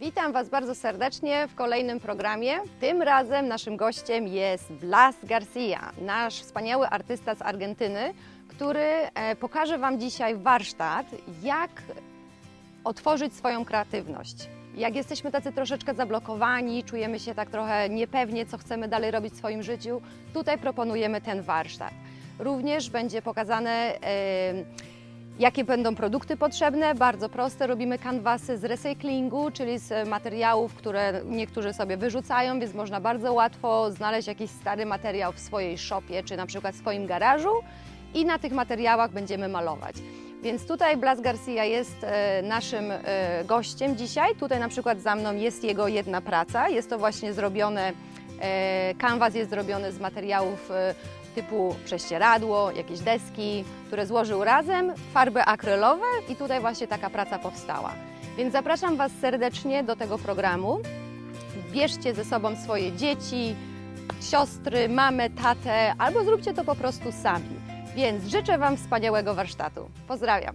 Witam Was bardzo serdecznie w kolejnym programie. Tym razem naszym gościem jest Blas Garcia, nasz wspaniały artysta z Argentyny, który e, pokaże Wam dzisiaj warsztat, jak otworzyć swoją kreatywność. Jak jesteśmy tacy troszeczkę zablokowani, czujemy się tak trochę niepewnie, co chcemy dalej robić w swoim życiu, tutaj proponujemy ten warsztat. Również będzie pokazane, e, jakie będą produkty potrzebne. Bardzo proste, robimy kanwasy z recyklingu, czyli z materiałów, które niektórzy sobie wyrzucają, więc można bardzo łatwo znaleźć jakiś stary materiał w swojej szopie, czy na przykład w swoim garażu i na tych materiałach będziemy malować. Więc tutaj Blas Garcia jest e, naszym e, gościem dzisiaj. Tutaj na przykład za mną jest jego jedna praca. Jest to właśnie zrobione, e, kanwas jest zrobiony z materiałów typu prześcieradło, jakieś deski, które złożył razem, farby akrylowe i tutaj właśnie taka praca powstała. Więc zapraszam Was serdecznie do tego programu. Bierzcie ze sobą swoje dzieci, siostry, mamę, tatę, albo zróbcie to po prostu sami. Więc życzę Wam wspaniałego warsztatu. Pozdrawiam.